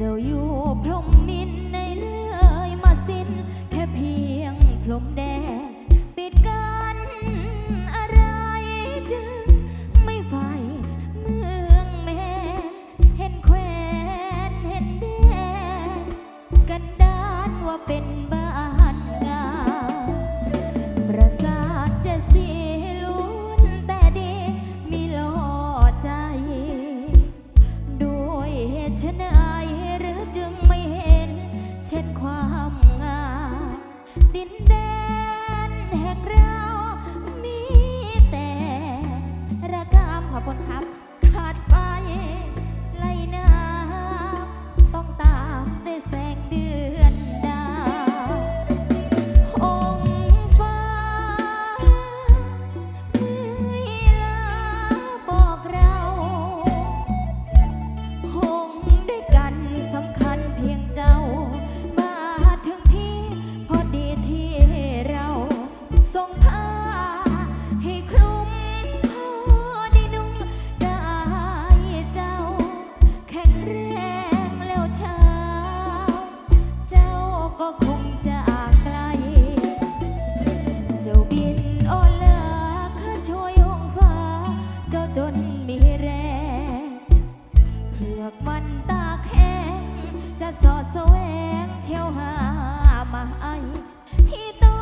จะอยู่พรหมินในเลยมาสิ้น แค่เพียงพรมแดง ปิดกันอะไรจึงไม่ไฟเมืองแม่เห็นแควนเห็นแดนกันดานว่าเป็นบ้า ก็คงจากไกล เจ้าบินโอลาข้าช่วยห้องฟ้า เจ้าจนมีแรงเผือกมันตาแข็ง จะสอดแสวงเที่ยวหามาไอที่ต้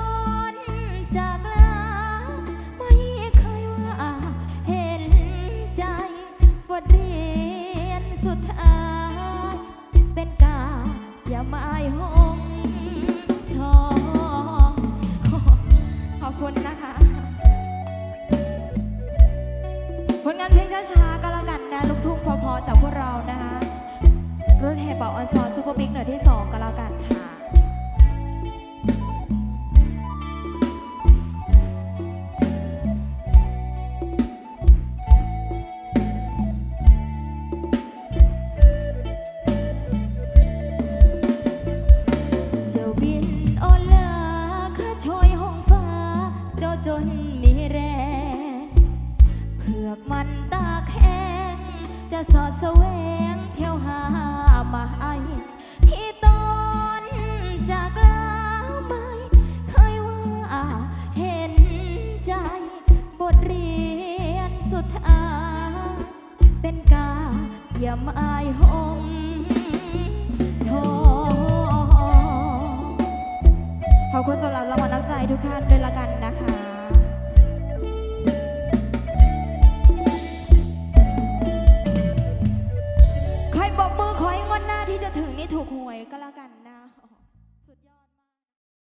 นจากลาไม่เคยว่าเห็นใจบทเรียนสุดท้าย เป็นกาอย่ามายหง คุณนะคะ ผลงานเพลงช้าๆก็แล้วกันนะ ลูกทุ่งพอๆจากพวกเรานะคะ รถแห่เป่าออนซอนซูเปอร์บิ๊กหน่วยที่ 2ก็แล้ว อกมันตาแข็ง จะสอดแสวงเที่ยวหามาไอที่ต้นจากลาไม่เคยว่าเห็นใจ บทเรียนสุดท้าย เป็นกาอย่าหมายหงทองขอบคุณสำหรับรางวัลน้ำใจทุกท่านด้วยละกันนะคะ วดหน้าที่จะถึงนี่ถูกหวยก็แล้วกัน